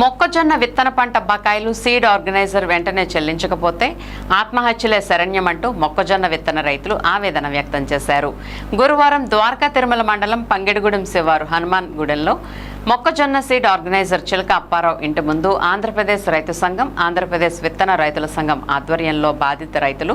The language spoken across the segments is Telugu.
మొక్కజొన్న విత్తన పంట బకాయిలు సీడ్ ఆర్గనైజర్ వెంటనే చెల్లించకపోతే ఆత్మహత్యలే శరణ్యమంటూ మొక్కజొన్న విత్తన రైతులు ఆవేదన వ్యక్తం చేశారు. గురువారం ద్వారకా తిరుమల మండలం పంగిడిగూడెం శివారు హనుమాన్ గూడెంలో మొక్కజొన్న సీడ్ ఆర్గనైజర్ చిలక అప్పారావు ఇంటి ముందు ఆంధ్రప్రదేశ్ రైతు సంఘం ఆంధ్రప్రదేశ్ విత్తన రైతుల సంఘం ఆధ్వర్యంలో బాధిత రైతులు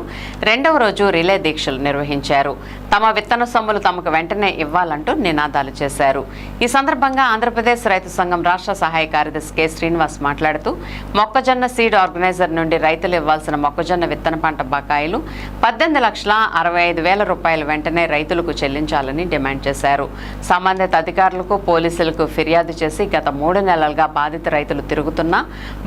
రెండవ రోజు రిలే దీక్షలు నిర్వహించారు. తమ విత్తన సొమ్ములు తమకు వెంటనే ఇవ్వాలంటూ నినాదాలు చేశారు. ఈ సందర్భంగా ఆంధ్రప్రదేశ్ రైతు సంఘం రాష్ట్ర సహాయ కార్యదర్శి కె. శ్రీనివాస్ మాట్లాడుతూ మొక్కజొన్న సీడ్ ఆర్గనైజర్ నుండి రైతులు ఇవ్వాల్సిన మొక్కజొన్న విత్తన పంట బకాయిలు పద్దెనిమిది లక్షల అరవై ఐదు వేల రూపాయలు వెంటనే రైతులకు చెల్లించాలని డిమాండ్ చేశారు. సంబంధిత అధికారులకు పోలీసులకు ఫిర్యాదు ఫిర్యాదు చేసి గత మూడు నెలలుగా బాధిత రైతులు తిరుగుతున్నా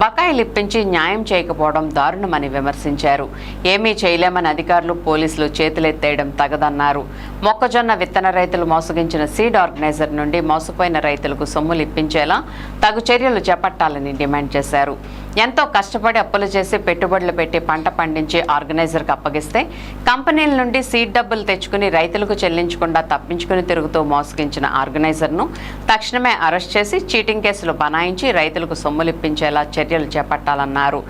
బకాయిలు ఇప్పించి న్యాయం చేయకపోవడం దారుణమని విమర్శించారు. ఏమీ చేయలేమని అధికారులు పోలీసులు చేతులెత్తేయడం తగదన్నారు. మొక్కజొన్న విత్తన రైతులు మోసగించిన సీడ్ ఆర్గనైజర్ నుండి మోసపోయిన రైతులకు సొమ్ములు ఇప్పించేలా తగు చర్యలు చేపట్టాలని డిమాండ్ చేశారు. ఎంతో కష్టపడి అప్పులు చేసి పెట్టుబడులు పెట్టి పంట పండించి ఆర్గనైజర్కి అప్పగిస్తే కంపెనీల నుండి సీడ్ డబ్బులు తెచ్చుకుని రైతులకు చెల్లించకుండా తప్పించుకుని తిరుగుతూ మోసగించిన ఆర్గనైజర్ను తక్షణమే అరెస్ట్ చేసి చీటింగ్ కేసులు బనాయించి రైతులకు సొమ్ములు ఇప్పించేలా చర్యలు చేపట్టాలన్నారు.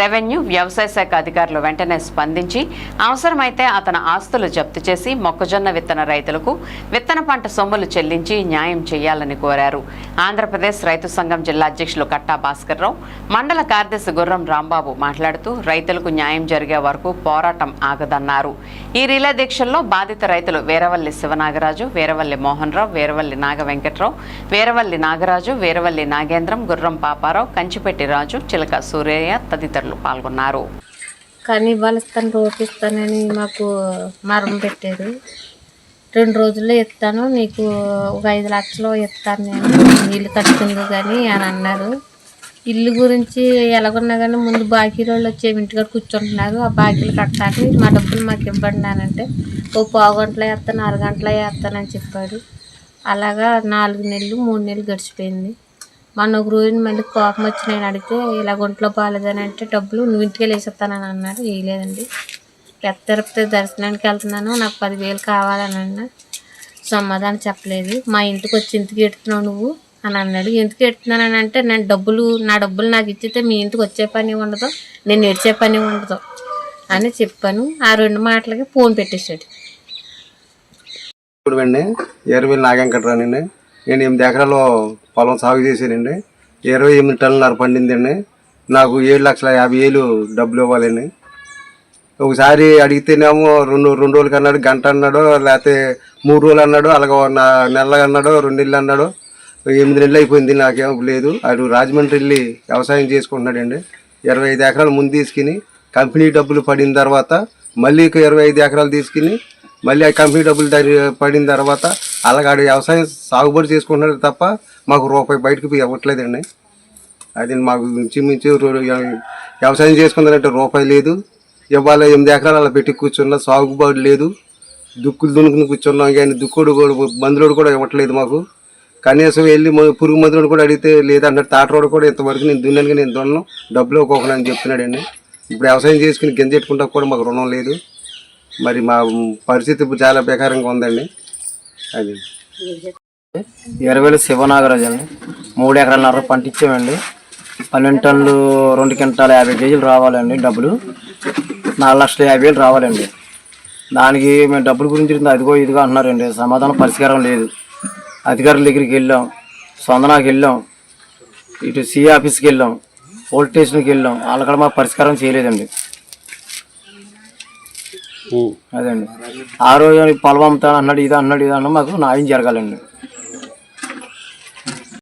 రెవెన్యూ వ్యవసాయ శాఖ అధికారులు వెంటనే స్పందించి అవసరమైతే అతని ఆస్తులు జప్తు చేసి మొక్కజొన్న విత్తన రైతులకు విత్తన పంట సొమ్ములు చెల్లించి న్యాయం చేయాలని కోరారు. ఆంధ్రప్రదేశ్ రైతు సంఘం జిల్లా అధ్యక్షులు కట్టా భాస్కర్రావు మండల కార్యదర్శి గుర్రం రాంబాబు మాట్లాడుతూ రైతులకు న్యాయం జరిగే వరకు పోరాటం ఆగదన్నారు. ఈ రిలే దీక్షల్లో బాధిత రైతులు వీరవల్లి శివనాగరాజు వీరవల్లి మోహన్ రావు వీరవల్లి నాగ వెంకట్రావు వీరవల్లి నాగరాజు వీరవల్లి నాగేంద్రం గుర్రం పాపారావు కంచిపెట్టి రాజు చిలక సూర్యయ్య తదితరులు పాల్గొన్నారు. కానీ ఇవాళ ఇస్తాను మాకు మరం పెట్టారు. రెండు రోజుల్లో ఇస్తాను నీకు ఒక ఐదు లక్షలు ఇస్తాను నేను నీళ్ళు కట్టుకుంది కానీ అని అన్నారు. ఇల్లు గురించి ఎలాగున్నా కానీ ముందు బాకీ వాళ్ళు వచ్చి ఇంటికాడ కూర్చుంటున్నారు. ఆ బాకీలు కట్టాలి మా డబ్బులు మాకు ఇవ్వండి అని అంటే ఓ పావు గంటలో వేస్తాను ఆరు గంటలో వేస్తానని చెప్పాడు. అలాగా నాలుగు నెలలు మూడు నెలలు గడిచిపోయింది. మన ఒక రోజు మళ్ళీ కోపం వచ్చి నేను అడిగితే ఇలా ఒంట్లో బాగాలేదని అంటే డబ్బులు నువ్వు ఇంటికి వేసేస్తానని అన్నాడు. వేయలేదండి. పెద్ద తిరుపతి దర్శనానికి వెళ్తున్నాను నాకు పదివేలు కావాలని అన్నా సమాధానం చెప్పలేదు. మా ఇంటికి వచ్చి ఇంటికి ఎడుతున్నావు నువ్వు అని అన్నాడు. ఎందుకు ఎడుతున్నానని అంటే నేను డబ్బులు నా డబ్బులు నాకు ఇచ్చితే మీ ఇంటికి వచ్చే పని ఉండదు నేను ఏడ్చే పని ఉండదు అని చెప్పాను. ఆ రెండు మాటలకి ఫోన్ పెట్టేశాడు. ఇప్పుడు అండి ఇరవై నాగంకట్రానండి నేను ఎనిమిది ఎకరాలు పొలం సాగు చేశానండి ఇరవై ఎనిమిది టన్నులన్నర పండిందండి నాకు ఏడు లక్షల యాభై వేలు డబ్బులు ఇవ్వాలండి ఒకసారి అడిగితేనేమో రెండు రెండు రోజులకి అన్నాడు గంట అన్నాడు లేకపోతే మూడు రోజులు అన్నాడు అలాగే నా- నెల అన్నాడు రెండు నెలలు అన్నాడు ఎనిమిది నెలలు అయిపోయింది నాకేం లేదు. అటు రాజమండ్రి వెళ్ళి వ్యవసాయం చేసుకుంటున్నాడండి. ఇరవై ఐదు ఎకరాలు ముందు తీసుకుని కంపెనీ డబ్బులు పడిన తర్వాత మళ్ళీ ఇరవై ఐదు ఎకరాలు తీసుకుని మళ్ళీ ఆ కంపెనీ డబ్బులు పడిన తర్వాత అలాగాడు వ్యవసాయం సాగుబడి చేసుకుంటున్నాడు తప్ప మాకు రూపాయి బయటకు పోయి ఇవ్వట్లేదండి. అది మాకు మించి వ్యవసాయం చేసుకుందంటే రూపాయి లేదు. ఇవాళ ఎనిమిది ఎకరాలు అలా పెట్టి కూర్చున్నా సాగుబడి లేదు. దుక్కులు దునుకుని కూర్చున్నాం. కానీ దుక్కుడు కూడా మందులోడు కూడా ఇవ్వట్లేదు మాకు. కనీసం వెళ్ళి పురుగు మందులను కూడా అడిగితే లేదన్నట్టు తాటరోడు కూడా ఇంతవరకు నేను దున్నాను నేను దున్నను. డబ్బులు ఒక్కొక్కరు అని చెప్తున్నాడండి ఇప్పుడు వ్యవసాయం చేసుకుని గింజెట్టుకుంటా కూడా మాకు రుణం లేదు. మరి మా పరిస్థితి ఇప్పుడు చాలా బేకారంగా ఉందండి. అది. ఇరవైలో శివనాగరాజు అండి మూడు ఎకరాలన్నర పంట ఇచ్చామండి పన్నెండు టన్నులు రెండు క్వింటాల యాభై కేజీలు రావాలండి డబ్బులు. నాలుగు లక్షల యాభై వేలు రావాలండి. దానికి మేము డబ్బుల గురించి అదిగో ఇదిగో అంటున్నారండి. సమాధానం పరిష్కారం లేదు. అధికారుల దగ్గరికి వెళ్ళాం సొందనాకి వెళ్ళాం ఇటు సిఏ ఆఫీస్కి వెళ్ళాం పోలీస్ స్టేషన్కి వెళ్ళాం. వాళ్ళు కూడా మాకు పరిష్కారం చేయలేదండి. అదండి ఆ రోజు పొలం అమ్ముతాను అన్నాడు ఇది అన్నాడు ఇది అన్నాడు మాకు న్యాయం జరగాలండి.